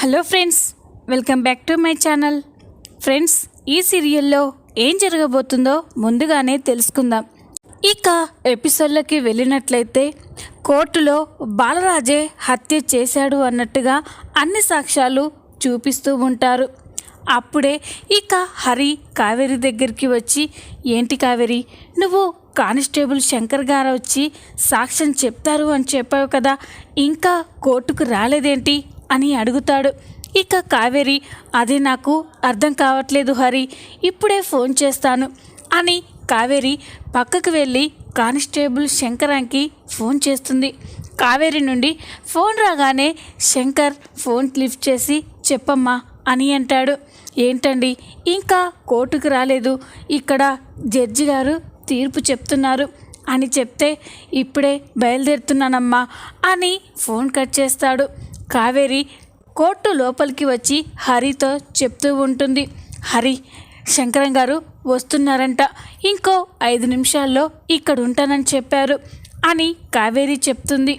Hello friends welcome back to my channel. Friends ఈ సీరియల్లో ఏం జరగబోతుందో ముందుగానే తెలుసుకుందాం. ఇక ఎపిసోడ్లోకి వెళ్ళినట్లయితే కోర్టులో బాలరాజే హత్య చేశాడు అన్నట్టుగా అన్ని సాక్ష్యాలు చూపిస్తూ ఉంటారు. అప్పుడే ఇక హరి కావేరి దగ్గరికి వచ్చి ఏంటి కావేరి నువ్వు కానిస్టేబుల్ శంకర్ గారు వచ్చి సాక్ష్యం చెప్తారు అని చెప్పావు కదా ఇంకా కోర్టుకు రాలేదేంటి? అని అడుగుతాడు. ఇక కావేరి అది నాకు అర్థం కావట్లేదు హరి ఇప్పుడే ఫోన్ చేస్తాను అని కావేరి పక్కకు వెళ్ళి కానిస్టేబుల్ శంకరానికి ఫోన్ చేస్తుంది. కావేరి నుండి ఫోన్ రాగానే శంకర్ ఫోన్ లిఫ్ట్ చేసి చెప్పమ్మా అని అంటాడు. ఏంటండి ఇంకా కోర్టుకు రాలేదు. ఇక్కడ జడ్జి గారు తీర్పు చెప్తున్నారు. అని చెప్తే ఇప్పుడే బయలుదేరుతున్నానమ్మా అని ఫోన్ కట్ చేస్తాడు. కావేరి కోర్టు లోపలికి వచ్చి హరితో చెప్తూ ఉంటుంది. హరి శంకరం గారు వస్తున్నారంట. ఇంకో ఐదు నిమిషాల్లో ఇక్కడ ఉంటానని చెప్పారు అని కావేరి చెప్తుంది.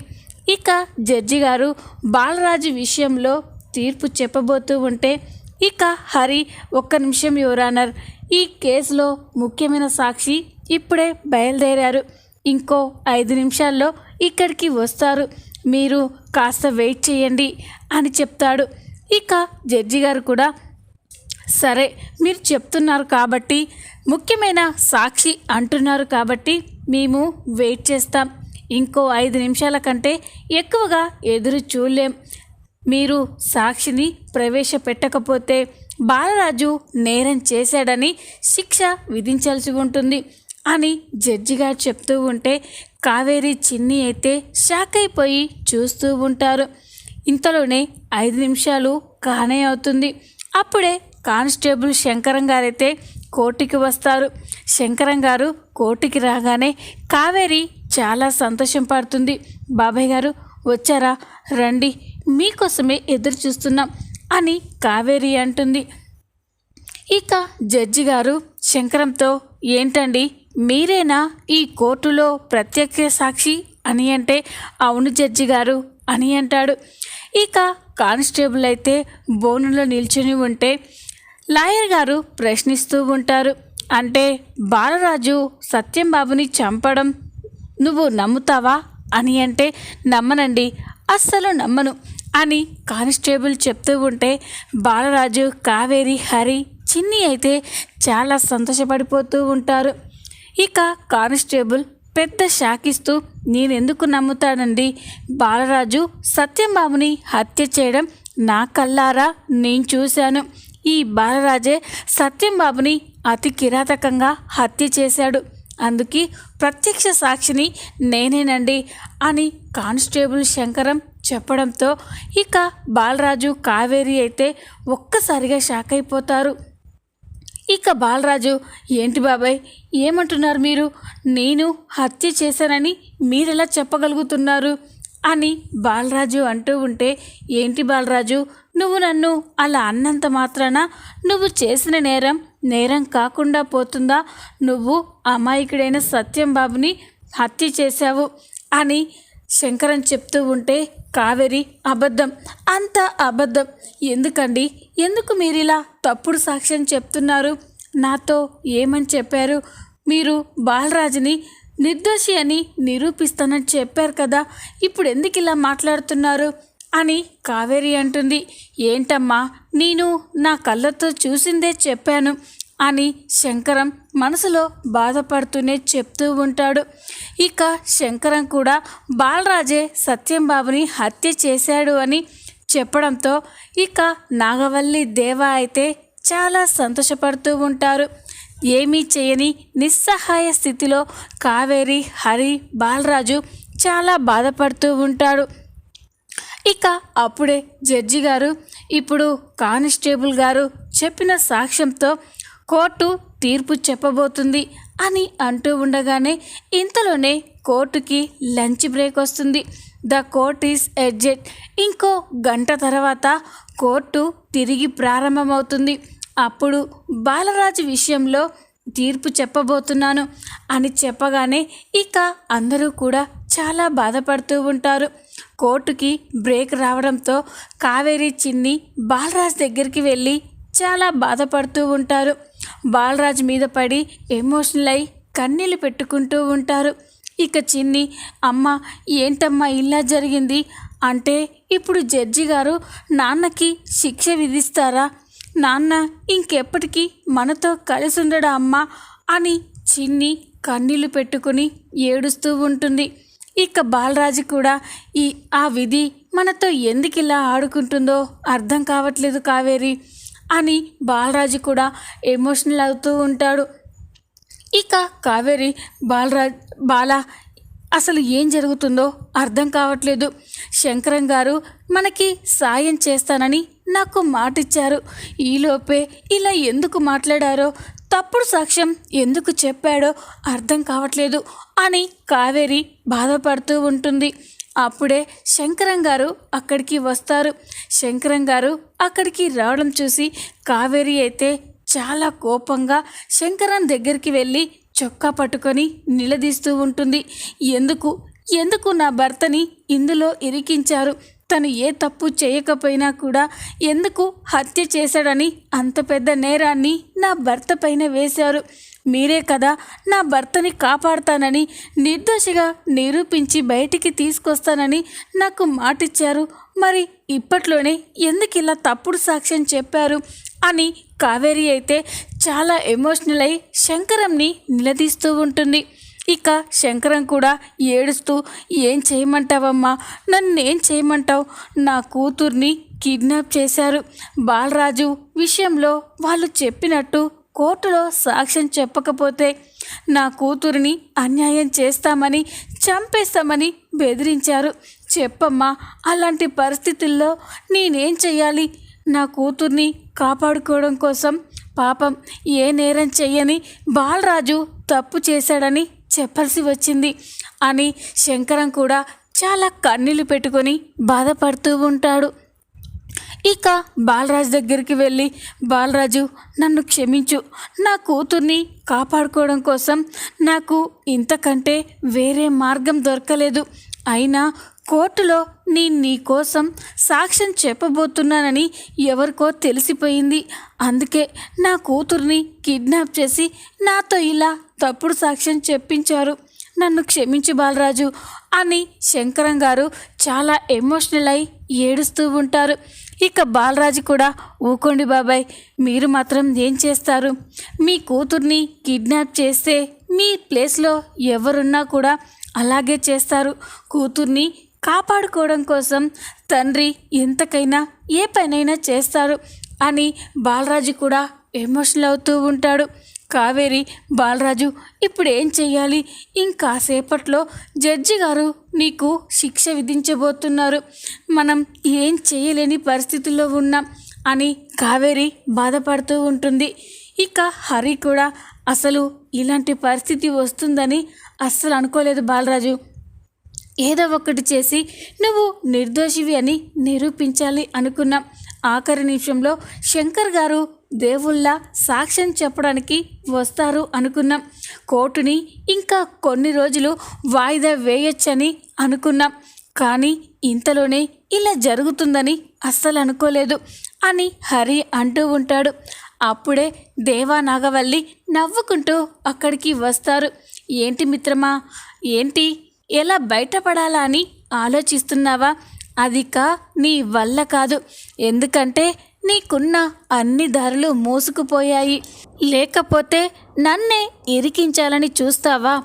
ఇక జడ్జి గారు బాలరాజు విషయంలో తీర్పు చెప్పబోతూ ఉంటే ఇక హరి ఒక్క నిమిషం యువరానర్ ఈ కేసులో ముఖ్యమైన సాక్షి ఇప్పుడే బయలుదేరారు. ఇంకో ఐదు నిమిషాల్లో ఇక్కడికి వస్తారు. మీరు కాస్త వెయిట్ చేయండి అని చెప్తాడు. ఇక జడ్జి గారు కూడా సరే మీరు చెప్తున్నారు కాబట్టి ముఖ్యమైన సాక్షి అంటున్నారు కాబట్టి మేము వెయిట్ చేస్తాం. ఇంకో ఐదు నిమిషాల కంటే ఎక్కువగా ఎదురు చూడలేం. మీరు సాక్షిని ప్రవేశపెట్టకపోతే బాలరాజు నేరం చేశాడని శిక్ష విధించాల్సి ఉంటుంది. అని జడ్జిగా చెప్తూ ఉంటే కావేరి చిన్ని అయితే షాక్ అయిపోయి చూస్తూ ఉంటారు. ఇంతలోనే ఐదు నిమిషాలు కానే అవుతుంది. అప్పుడే కానిస్టేబుల్ శంకరం గారైతే కోర్టుకి వస్తారు. శంకరం గారు కోర్టుకి రాగానే కావేరి చాలా సంతోషం పడుతుంది. బాబాయ్ గారు వచ్చారా? రండి. మీకోసమే ఎదురు చూస్తున్నాం అని కావేరి అంటుంది. ఇక జడ్జి గారు శంకరంతో ఏంటండి? మీరేనా ఈ కోర్టులో ప్రత్యక్ష సాక్షి అని అంటే అవును జడ్జి గారు అని అంటాడు. ఇక కానిస్టేబుల్ అయితే బోనులో నిల్చుని ఉంటే లాయర్ గారు ప్రశ్నిస్తూ ఉంటారు. అంటే బాలరాజు సత్యం బాబుని చంపడం నువ్వు నమ్ముతావా? అని అంటే నమ్మనండి అస్సలు నమ్మను అని కానిస్టేబుల్ చెప్తూ ఉంటే బాలరాజు కావేరి హరి చిన్ని అయితే చాలా సంతోషపడిపోతూ ఉంటారు. ఇక కానిస్టేబుల్ పెద్ద షాకిస్తూ నేనెందుకు నమ్ముతానండి? బాలరాజు సత్యంబాబుని హత్య చేయడం నా కల్లారా నేను చూశాను. ఈ బాలరాజే సత్యంబాబుని అతి కిరాతకంగా హత్య చేశాడు. అందుకే ప్రత్యక్ష సాక్షిని నేనేనండి అని కానిస్టేబుల్ శంకరం చెప్పడంతో ఇక బాలరాజు కావేరి అయితే ఒక్కసారిగా షాక్ అయిపోతారు. ఇక బాలరాజు ఏంటి బాబాయ్ ఏమంటున్నారు మీరు? నేను హత్య చేశానని మీరెలా చెప్పగలుగుతున్నారు? అని బాలరాజు అంటూ ఉంటే ఏంటి బాలరాజు నువ్వు నన్ను అలా అన్నంత మాత్రాన? నువ్వు చేసిన నేరం నేరం కాకుండా పోతుందా? నువ్వు అమాయకుడైన సత్యం బాబుని హత్య చేశావు అని శంకరన్ చెప్తూ ఉంటే కావేరి అబద్ధం అంత అబద్ధం. ఎందుకండి? ఎందుకు మీరు ఇలా తప్పుడు సాక్ష్యం చెప్తున్నారు? నాతో ఏమని చెప్పారు? మీరు బాలరాజుని నిర్దోషి అని నిరూపిస్తానని చెప్పారు కదా. ఇప్పుడు ఎందుకు ఇలా మాట్లాడుతున్నారు? అని కావేరి అంటుంది. ఏంటమ్మా నేను నా కళ్ళతో చూసిందే చెప్పాను అని శంకరం మనసులో బాధపడుతూనే చెప్తూ ఉంటాడు. ఇక శంకరం కూడా బాలరాజే సత్యంబాబుని హత్య చేశాడు అని చెప్పడంతో ఇక నాగవల్లి దేవ అయితే చాలా సంతోషపడుతూ ఉంటారు. ఏమీ చేయని నిస్సహాయ స్థితిలో కావేరి హరి బాలరాజు చాలా బాధపడుతూ ఉంటాడు ఇక అప్పుడే జడ్జి గారు ఇప్పుడు కానిస్టేబుల్ గారు చెప్పిన సాక్ష్యంతో కోర్టు తీర్పు చెప్పబోతుంది అని అంటూ ఉండగానే ఇంతలోనే కోర్టుకి లంచ్ బ్రేక్ వస్తుంది. ద కోర్ట్ ఈస్ ఎడ్జెట్ ఇంకో గంట తర్వాత కోర్టు తిరిగి ప్రారంభమవుతుంది. అప్పుడు బాలరాజు విషయంలో తీర్పు చెప్పబోతున్నాను అని చెప్పగానే ఇక అందరూ కూడా చాలా బాధపడుతూ ఉంటారు. కోర్టుకి బ్రేక్ రావడంతో కావేరి చిన్ని బాలరాజ్ దగ్గరికి వెళ్ళి చాలా బాధపడుతూ ఉంటారు. బాలరాజ్ మీద పడి ఎమోషనల్ అయి కన్నీళ్ళు పెట్టుకుంటూ ఉంటారు. ఇక చిన్ని అమ్మ ఏంటమ్మా ఇలా జరిగింది? అంటే ఇప్పుడు జడ్జి గారు నాన్నకి శిక్ష విధిస్తారా? నాన్న ఇంకెప్పటికీ మనతో కలిసి ఉండడా అమ్మా? అని చిన్ని కన్నీళ్ళు పెట్టుకుని ఏడుస్తూ ఉంటుంది. ఇక బాలరాజు కూడా ఈ ఆ విధి మనతో ఎందుకు ఇలా ఆడుకుంటుందో అర్థం కావట్లేదు కావేరి. అని బాలరాజు కూడా ఎమోషనల్ అవుతూ ఉంటాడు. ఇక కావేరి బాలరాజ్ బాల అసలు ఏం జరుగుతుందో అర్థం కావట్లేదు. శంకరం గారు మనకి సాయం చేస్తానని నాకు మాటిచ్చారు. ఈలోపే ఇలా ఎందుకు మాట్లాడారో తప్పుడు సాక్ష్యం ఎందుకు చెప్పాడో అర్థం కావట్లేదు అని కావేరి బాధపడుతూ ఉంటుంది. అప్పుడే శంకరం గారు అక్కడికి వస్తారు. శంకరం గారు అక్కడికి రావడం చూసి కావేరి అయితే చాలా కోపంగా శంకరం దగ్గరికి వెళ్ళి చొక్కా పట్టుకొని నిలదీస్తూ ఉంటుంది. ఎందుకు? ఎందుకు నా భర్తని ఇందులో ఇరికించారు? తను ఏ తప్పు చేయకపోయినా కూడా ఎందుకు హత్య చేశాడని అంత పెద్ద నేరాన్ని నా భర్త పైన వేశారు? మీరే కదా నా భర్తని కాపాడతానని నిర్దోషిగా నిరూపించి బయటికి తీసుకొస్తానని నాకు మాటిచ్చారు. మరి ఇప్పట్లోనే ఎందుకు ఇలా తప్పుడు సాక్ష్యం చెప్పారు? అని కావేరి అయితే చాలా ఎమోషనల్ అయి శంకరంని నిలదీస్తూ ఉంటుంది. ఇక శంకరం కూడా ఏడుస్తూ ఏం చేయమంటావమ్మా? నన్ను ఏం చేయమంటావు? నా కూతుర్ని కిడ్నాప్ చేశారు. బాలరాజు విషయంలో వాళ్ళు చెప్పినట్టు కోర్టులో సాక్ష్యం చెప్పకపోతే నా కూతురిని అన్యాయం చేస్తామని చంపేస్తామని బెదిరించారు. చెప్పమ్మా అలాంటి పరిస్థితుల్లో నేనేం చేయాలి నా కూతుర్ని కాపాడుకోవడం కోసం పాపం ఏ నేరం చెయ్యని బాలరాజు తప్పు చేశాడని చెప్పాల్సి వచ్చింది అని శంకరం కూడా చాలా కన్నీళ్ళు పెట్టుకొని బాధపడుతూ ఉంటాడు. ఇక బాలరాజు దగ్గరికి వెళ్ళి బాలరాజు నన్ను క్షమించు. నా కూతుర్ని కాపాడుకోవడం కోసం నాకు ఇంతకంటే వేరే మార్గం దొరకలేదు. అయినా కోర్టులో నేను నీ కోసం సాక్ష్యం చెప్పబోతున్నానని ఎవరికో తెలిసిపోయింది. అందుకే నా కూతుర్ని కిడ్నాప్ చేసి నాతో ఇలా తప్పుడు సాక్ష్యం చెప్పించారు. నన్ను క్షమించు బాలరాజు అని శంకరం గారు చాలా ఎమోషనల్ అయి ఏడుస్తూ ఉంటారు. ఇక బాలరాజు కూడా ఊకోండి బాబాయ్ మీరు మాత్రం ఏం చేస్తారు? మీ కూతుర్ని కిడ్నాప్ చేస్తే మీ ప్లేస్లో ఎవరున్నా కూడా అలాగే చేస్తారు. కూతుర్ని కాపాడుకోవడం కోసం తండ్రి ఎంతకైనా ఏ పనైనా చేస్తారు అని బాలరాజు కూడా ఎమోషనల్ అవుతూ ఉంటాడు. కావేరి బాలరాజు ఇప్పుడు ఏం చెయ్యాలి? ఇంకాసేపట్లో జడ్జి గారు నీకు శిక్ష విధించబోతున్నారు. మనం ఏం చేయలేని పరిస్థితుల్లో ఉన్నాం అని కావేరి బాధపడుతూ ఉంటుంది. ఇక హరి కూడా అసలు ఇలాంటి పరిస్థితి వస్తుందని అస్సలు అనుకోలేదు బాలరాజు. ఏదో ఒకటి చేసి నువ్వు నిర్దోషివి అని నిరూపించాలి అనుకున్నాం. ఆఖరి నిమిషంలో శంకర్ గారు దేవుళ్ళ సాక్ష్యం చెప్పడానికి వస్తారు అనుకున్నాం. కోర్టుని ఇంకా కొన్ని రోజులు వాయిదా వేయొచ్చని అనుకున్నాం. కానీ ఇంతలోనే ఇలా జరుగుతుందని అస్సలు అనుకోలేదు అని హరి అంటూ ఉంటాడు. అప్పుడే దేవా నాగవల్లి నవ్వుకుంటూ అక్కడికి వస్తారు. ఏంటి మిత్రమా? ఏంటి? ఎలా బయటపడాలా అని ఆలోచిస్తున్నావా? అది కా నీ వల్ల కాదు. ఎందుకంటే నీకున్న అన్ని దారులు మూసుకుపోయాయి. లేకపోతే నన్నే ఇరికించాలని చూస్తావా?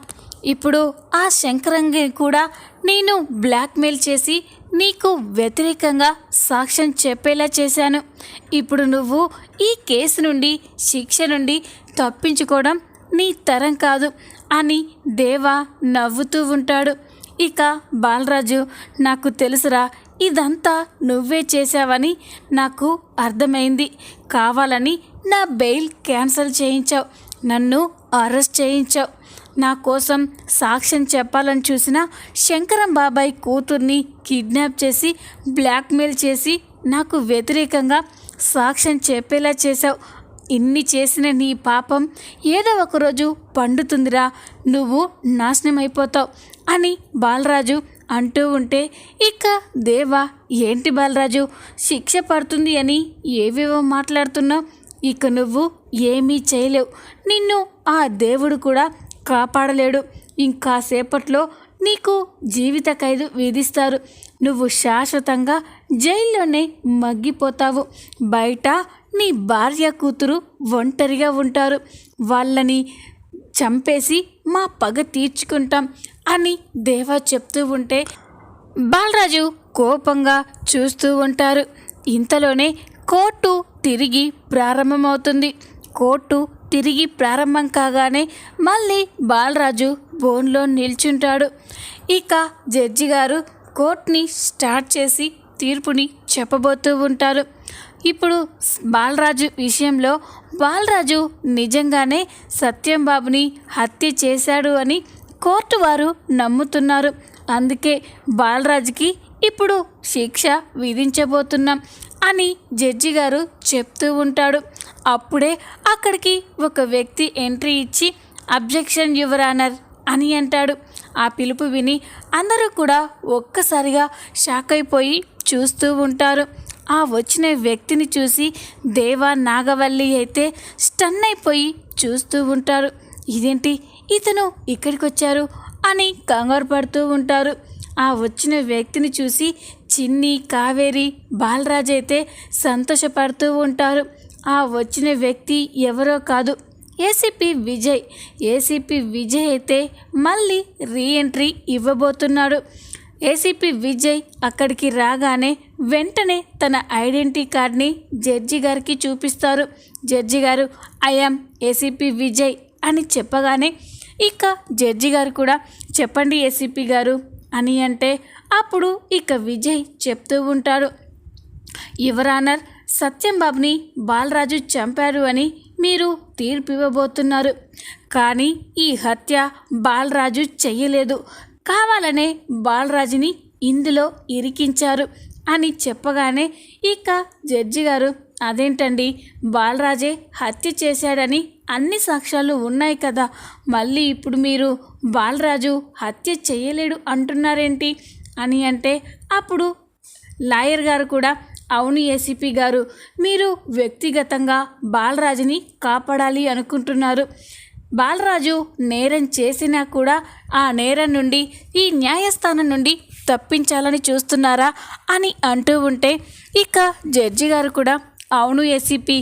ఇప్పుడు ఆ శంకరంగి కూడా నేను బ్లాక్మెయిల్ చేసి నీకు వ్యతిరేకంగా సాక్ష్యం చెప్పేలా చేశాను. ఇప్పుడు నువ్వు ఈ కేసు నుండి శిక్ష నుండి తప్పించుకోవడం నీ తరం కాదు అని దేవా నవ్వుతూ ఉంటాడు. ఇక బాలరాజు నాకు తెలుసురా ఇదంతా నువ్వే చేశావని నాకు అర్థమైంది. కావాలని నా బెయిల్ క్యాన్సిల్ చేయించావు. నన్ను అరెస్ట్ చేయించావు. నా కోసం సాక్ష్యం చెప్పాలని చూసిన శంకరం బాబాయ్ కూతుర్ని కిడ్నాప్ చేసి బ్లాక్మెయిల్ చేసి నాకు వ్యతిరేకంగా సాక్ష్యం చెప్పేలా చేశావు. ఇన్ని చేసిన నీ పాపం ఏదో ఒకరోజు పండుతుందిరా. నువ్వు నాశనం అయిపోతావు అని బాలరాజు అంటూ ఉంటే ఇక దేవా ఏంటి బాలరాజు? శిక్ష పడుతుంది అని ఏవేవో మాట్లాడుతున్నావు ఇక నువ్వు ఏమీ చేయలేవు. నిన్ను ఆ దేవుడు కూడా కాపాడలేడు. ఇంకాసేపట్లో నీకు జీవిత ఖైదు విధిస్తారు. నువ్వు శాశ్వతంగా జైల్లోనే మగ్గిపోతావు. బయట నీ భార్య కూతురు ఒంటరిగా ఉంటారు. వాళ్ళని చంపేసి మా పగ తీర్చుకుంటాం అని దేవా చెప్తూ ఉంటే బాలరాజు కోపంగా చూస్తూ ఉంటారు. ఇంతలోనే కోర్టు తిరిగి ప్రారంభమవుతుంది. కోర్టు తిరిగి ప్రారంభం కాగానే మళ్ళీ బాలరాజు బోన్లో నిల్చుంటాడు. ఇక జడ్జి గారు కోర్టుని స్టార్ట్ చేసి తీర్పుని చెప్పబోతూ ఉంటారు. ఇప్పుడు బాలరాజు విషయంలో బాలరాజు నిజంగానే సత్యం బాబుని హత్య చేశాడు అని కోర్టు వారు నమ్ముతున్నారు. అందుకే బాలరాజుకి ఇప్పుడు శిక్ష విధించబోతున్నాం అని జడ్జి గారు చెప్తూ ఉంటాడు. అప్పుడే అక్కడికి ఒక వ్యక్తి ఎంట్రీ ఇచ్చి అబ్జెక్షన్ యువర్ ఆనర్ అని అంటాడు. ఆ పిలుపు విని అందరూ కూడా ఒక్కసారిగా షాక్ అయిపోయి చూస్తూ ఉంటారు. ఆ వచ్చిన వ్యక్తిని చూసి దేవా నాగవల్లి అయితే స్టన్ అయిపోయి చూస్తూ ఉంటారు. ఇదేంటి? ఇతను ఇక్కడికి వచ్చారు అని కంగారు పడుతూ ఉంటారు. ఆ వచ్చిన వ్యక్తిని చూసి చిన్ని కావేరి బాలరాజ్ అయితే సంతోషపడుతూ ఉంటారు. ఆ వచ్చిన వ్యక్తి ఎవరో కాదు ఏసీపీ విజయ్. ఏసీపీ విజయ్ అయితే మళ్ళీ రీఎంట్రీ ఇవ్వబోతున్నాడు. ఏసీపీ విజయ్ అక్కడికి రాగానే వెంటనే తన ఐడెంటిటీ కార్డ్ని జడ్జి గారికి చూపిస్తారు. జడ్జి గారు ఐఎమ్ ఏసీపీ విజయ్ అని చెప్పగానే ఇక జడ్జి గారు కూడా చెప్పండి ఏసీపీ గారు అని అంటే అప్పుడు ఇక విజయ్ చెప్తూ ఉంటాడు. యువరానర్ సత్యం బాబుని బాలరాజు చంపారు అని మీరు తీర్పు ఇవ్వబోతున్నారు. కానీ ఈ హత్య బాలరాజు చెయ్యలేదు. కావాలనే బాలరాజుని ఇందులో ఇరికించారు. అని చెప్పగానే ఇక జడ్జి గారు అదేంటండి? బాలరాజే హత్య చేశాడని అన్ని సాక్ష్యాలు ఉన్నాయి కదా. మళ్ళీ ఇప్పుడు మీరు బాలరాజు హత్య చేయలేడు అంటున్నారేంటి? అని అంటే అప్పుడు లాయర్ గారు కూడా అవును ఏసీపీ గారు మీరు వ్యక్తిగతంగా బాలరాజుని కాపాడాలి అనుకుంటున్నారు. బాలరాజు నేరం చేసినా కూడా ఆ నేరం నుండి ఈ న్యాయస్థానం నుండి తప్పించాలని చూస్తున్నారా అని అంటూ ఉంటే ఇక జడ్జి గారు కూడా అవును ఏసీపీ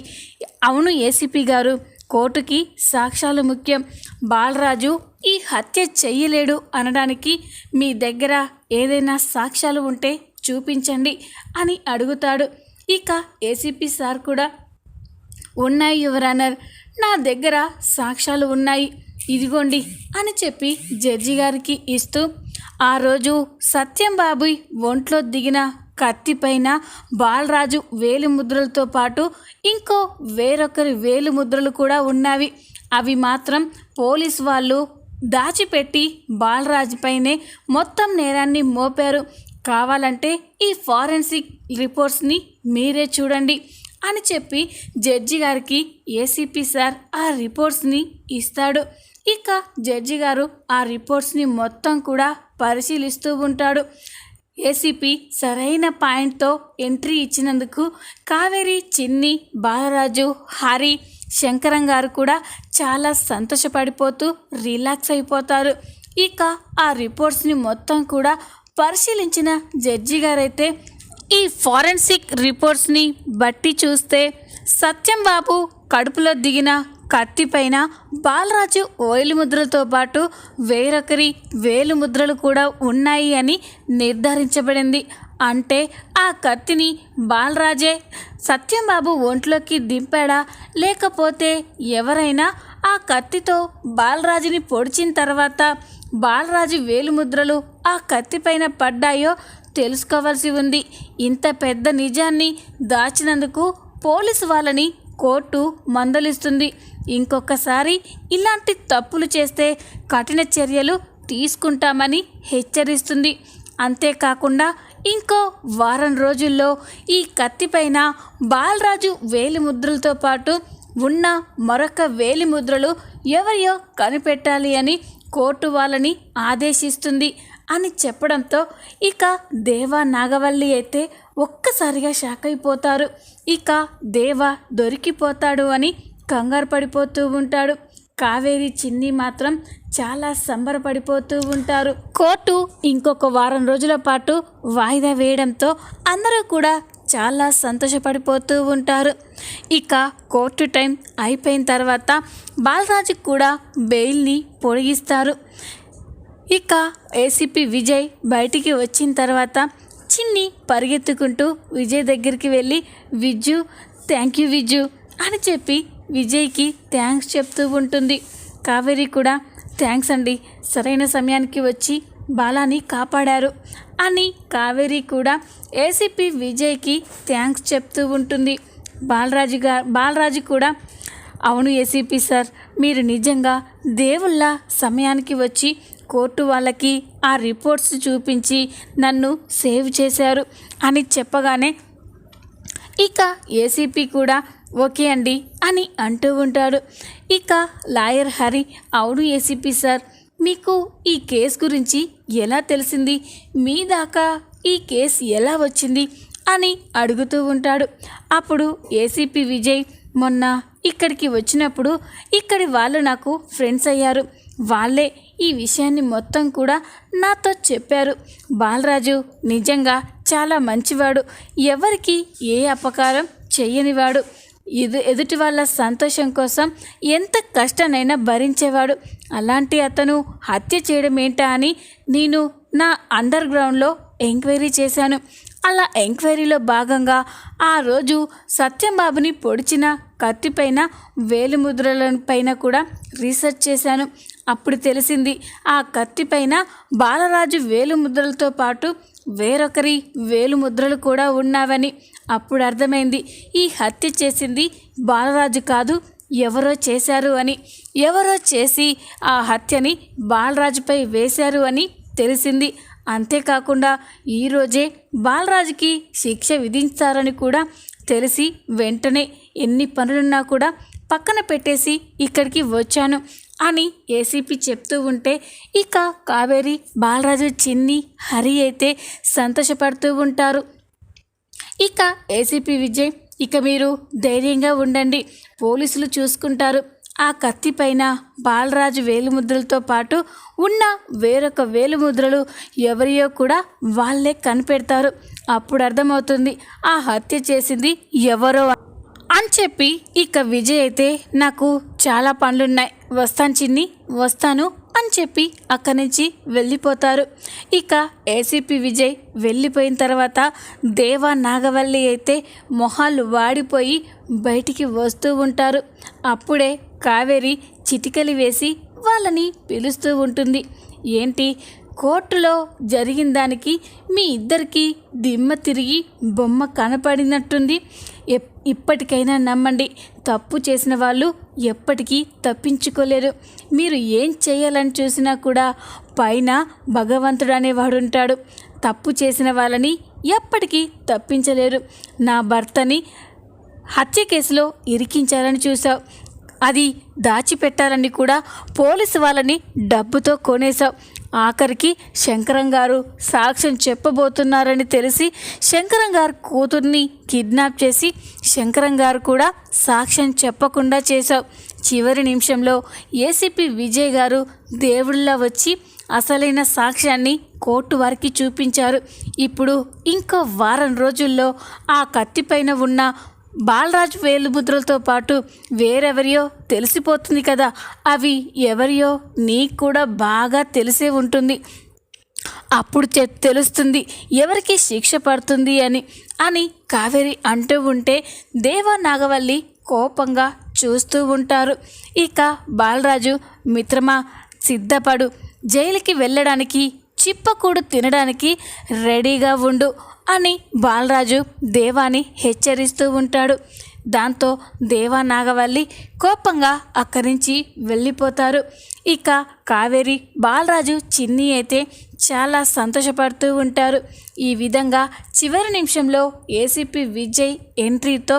అవును ఏసీపీ గారు కోర్టుకి సాక్ష్యాలు ముఖ్యం. బాలరాజు ఈ హత్య చెయ్యలేడు అనడానికి మీ దగ్గర ఏదైనా సాక్ష్యాలు ఉంటే చూపించండి అని అడుగుతాడు. ఇక ఏసీపీ సార్ కూడా ఉన్నాయి యువరానర్ నా దగ్గర సాక్ష్యాలు ఉన్నాయి. ఇదిగోండి అని చెప్పి జడ్జి గారికి ఇస్తూ ఆ రోజు సత్యం బాబుయ్ ఒంట్లో దిగిన కత్తిపైన బాలరాజు వేలి ముద్రలతో పాటు ఇంకో వేరొకరి వేలు ముద్రలు కూడా ఉన్నవి. అవి మాత్రం పోలీస్ వాళ్ళు దాచిపెట్టి బాలరాజు పైనే మొత్తం నేరాన్ని మోపారు. కావాలంటే ఈ ఫారెన్సిక్ రిపోర్ట్స్ని మీరే చూడండి అని చెప్పి జడ్జి గారికి ఏసీపీ సార్ ఆ రిపోర్ట్స్ని ఇస్తాడు. ఇక జడ్జి గారు ఆ రిపోర్ట్స్ని మొత్తం కూడా పరిశీలిస్తూ ఉంటాడు. ఏసీపీ సరైన పాయింట్తో ఎంట్రీ ఇచ్చినందుకు కావేరి చిన్ని బాలరాజు హరి శంకరం గారు కూడా చాలా సంతోషపడిపోతూ రిలాక్స్ అయిపోతారు. ఇక ఆ రిపోర్ట్స్ని మొత్తం కూడా పరిశీలించిన జడ్జి గారైతే ఈ ఫారెన్సిక్ రిపోర్ట్స్ని బట్టి చూస్తే సత్యం బాబు కడుపులో దిగిన కత్తిపైన బాలరాజు ఓయిల్ ముద్రలతో పాటు వేరొకరి వేలు ముద్రలు కూడా ఉన్నాయి అని నిర్ధారించబడింది. అంటే ఆ కత్తిని బాలరాజే సత్యంబాబు ఒంట్లోకి దింపాడా? లేకపోతే ఎవరైనా ఆ కత్తితో బాలరాజుని పొడిచిన తర్వాత బాలరాజు వేలుముద్రలు ఆ కత్తిపైన పడ్డాయో తెలుసుకోవాల్సి ఉంది. ఇంత పెద్ద నిజాన్ని దాచినందుకు పోలీసు వాళ్ళని కోర్టు మందలిస్తుంది. ఇంకొకసారి ఇలాంటి తప్పులు చేస్తే కఠిన చర్యలు తీసుకుంటామని హెచ్చరిస్తుంది. అంతేకాకుండా ఇంకో వారం రోజుల్లో ఈ కత్తిపైన బాలరాజు వేలిముద్రలతో పాటు ఉన్న మరొక వేలిముద్రలు ఎవరియో కనిపెట్టాలి అని కోర్టు వాళ్ళని ఆదేశిస్తుంది. అని చెప్పడంతో ఇక దేవా నాగవల్లి అయితే ఒక్కసారిగా షాక్ అయిపోతారు. ఇక దేవ దొరికిపోతాడు అని కంగారు పడిపోతూ ఉంటాడు. కావేరి చిన్ని మాత్రం చాలా సంబరపడిపోతూ ఉంటారు. కోర్టు ఇంకొక వారం రోజుల పాటు వాయిదా వేయడంతో అందరూ కూడా చాలా సంతోషపడిపోతూ ఉంటారు. ఇక కోర్టు టైం అయిపోయిన తర్వాత బాలరాజుకు కూడా బెయిల్ని పొడిగిస్తారు. ఇక ఏసీపీ విజయ్ బయటికి వచ్చిన తర్వాత చిన్ని పరిగెత్తుకుంటూ విజయ్ దగ్గరికి వెళ్ళి విజ్జు థ్యాంక్ యూ విజ్జు అని చెప్పి విజయ్కి థ్యాంక్స్ చెప్తూ ఉంటుంది. కావేరి కూడా థ్యాంక్స్ అండి సరైన సమయానికి వచ్చి బాలాని కాపాడారు అని కావేరి కూడా ఏసీపీ విజయ్కి థ్యాంక్స్ చెప్తూ ఉంటుంది. బాలరాజు గారు బాలరాజు కూడా అవును ఏసీపీ సార్ మీరు నిజంగా దేవుళ్ళ సమయానికి వచ్చి కోర్టు వాళ్ళకి ఆ రిపోర్ట్స్ చూపించి నన్ను సేవ్ చేశారు అని చెప్పగానే ఇక ఏసీపీ కూడా ఓకే అండి అని అంటూ ఉంటాడు. ఇక లాయర్ హరి అవును ఏసీపీ సార్ మీకు ఈ కేసు గురించి ఎలా తెలిసింది? మీ దాకా ఈ కేసు ఎలా వచ్చింది? అని అడుగుతూ ఉంటాడు. అప్పుడు ఏసీపీ విజయ్ మొన్న ఇక్కడికి వచ్చినప్పుడు ఇక్కడి వాళ్ళు నాకు ఫ్రెండ్స్ అయ్యారు. వాళ్ళే ఈ విషయాన్ని మొత్తం కూడా నాతో చెప్పారు. బాలరాజు నిజంగా చాలా మంచివాడు. ఎవరికి ఏ అపకారం చేయనివాడు. ఇది ఎదుటి వాళ్ళ సంతోషం కోసం ఎంత కష్టానైనా భరించేవాడు. అలాంటి అతను హత్య చేయడం ఏంటా అని నేను నా అండర్ గ్రౌండ్లో ఎంక్వైరీ చేశాను. అలా ఎంక్వైరీలో భాగంగా ఆ రోజు సత్యంబాబుని పొడిచిన కత్తిపైన వేలిముద్రల పైన కూడా రీసెర్చ్ చేశాను. అప్పుడు తెలిసింది ఆ కత్తిపైన బాలరాజు వేలుముద్రలతో పాటు వేరొకరి వేలుముద్రలు కూడా ఉన్నావని అప్పుడు అర్థమైంది. ఈ హత్య చేసింది బాలరాజు కాదు ఎవరో చేశారు అని. ఎవరో చేసి ఆ హత్యని బాలరాజుపై వేశారు అని తెలిసింది. అంతేకాకుండా ఈరోజే బాలరాజుకి శిక్ష విధించారని కూడా తెలిసి వెంటనే ఎన్ని పనులున్నా కూడా పక్కన పెట్టేసి ఇక్కడికి వచ్చాను. అని ఏసీపీ చెప్తూ ఉంటే ఇక కావేరి బాలరాజు చిన్ని హరి అయితే సంతోషపడుతూ ఉంటారు. ఇక ఏసీపీ విజయ్ ఇక మీరు ధైర్యంగా ఉండండి పోలీసులు చూసుకుంటారు. ఆ కత్తి పైన బాలరాజు వేలిముద్రలతో పాటు ఉన్న వేరొక వేలిముద్రలు ఎవరియో కూడా వాళ్ళే కనిపెడతారు. అప్పుడు అర్థమవుతుంది ఆ హత్య చేసింది ఎవరో అని చెప్పి ఇక విజయ్ అయితే నాకు చాలా పనులున్నాయి. వస్తాను చిన్ని వస్తాను అని చెప్పి అక్కడి నుంచి వెళ్ళిపోతారు. ఇక ఏసీపీ విజయ్ వెళ్ళిపోయిన తర్వాత దేవా నాగవల్లి అయితే మొహాలు వాడిపోయి బయటికి వస్తూ ఉంటారు. అప్పుడే కావేరి చిటికలు వేసి వాళ్ళని పిలుస్తూ ఉంటుంది. ఏంటి కోర్టులో జరిగిన దానికి మీ ఇద్దరికీ దిమ్మ తిరిగి బొమ్మ కనపడినట్టుంది. ఎప్- ఇప్పటికైనా నమ్మండి తప్పు చేసిన వాళ్ళు ఎప్పటికీ తప్పించుకోలేరు. మీరు ఏం చేయాలని చూసినా కూడా పైన భగవంతుడు అనేవాడు ఉంటాడు. తప్పు చేసిన వాళ్ళని ఎప్పటికీ తప్పించలేరు. నా భర్తని హత్య కేసులో ఇరికించాలని చూసావు అది దాచిపెట్టాలని కూడా పోలీసు వాళ్ళని డబ్బుతో కొనేశావు ఆఖరికి శంకరం గారు సాక్ష్యం చెప్పబోతున్నారని తెలిసి శంకరం గారు కూతుర్ని కిడ్నాప్ చేసి శంకరం గారు కూడా సాక్ష్యం చెప్పకుండా చేశావు చివరి నిమిషంలో ఏసీపీ విజయ్ గారు దేవుళ్ళ వచ్చి అసలైన సాక్ష్యాన్ని కోర్టు వారికి చూపించారు. ఇప్పుడు ఇంకో వారం రోజుల్లో ఆ కత్తిపైన ఉన్న బాలరాజు వేలుముద్రలతో పాటు వేరెవరియో తెలిసిపోతుంది కదా. అవి ఎవరియో నీకు కూడా బాగా తెలిసే ఉంటుంది. అప్పుడు చె- తెలుస్తుంది ఎవరికి శిక్ష పడుతుంది అని. అని కావేరి అంటూ ఉంటే దేవా నాగవల్లి కోపంగా చూస్తూ ఉంటారు. ఇక బాలరాజు మిత్రమా సిద్ధపడు. జైలుకి వెళ్ళడానికి చిప్పకూడు తినడానికి రెడీగా ఉండు అని బాలరాజు దేవాని హెచ్చరిస్తూ ఉంటాడు. దాంతో దేవా నాగవల్లి కోపంగా అక్కడి నుంచి వెళ్ళిపోతారు. ఇక కావేరి బాలరాజు చిన్ని అయితే చాలా సంతోషపడుతూ ఉంటారు. ఈ విధంగా చివరి నిమిషంలో ఏసీపీ విజయ్ ఎంట్రీతో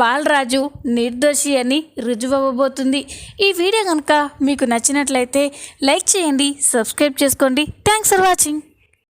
బాలరాజు నిర్దోషి అని రుజువవ్వబోతుంది. ఈ వీడియో కనుక మీకు నచ్చినట్లయితే లైక్ చేయండి సబ్స్క్రైబ్ చేసుకోండి. Thanks for watching.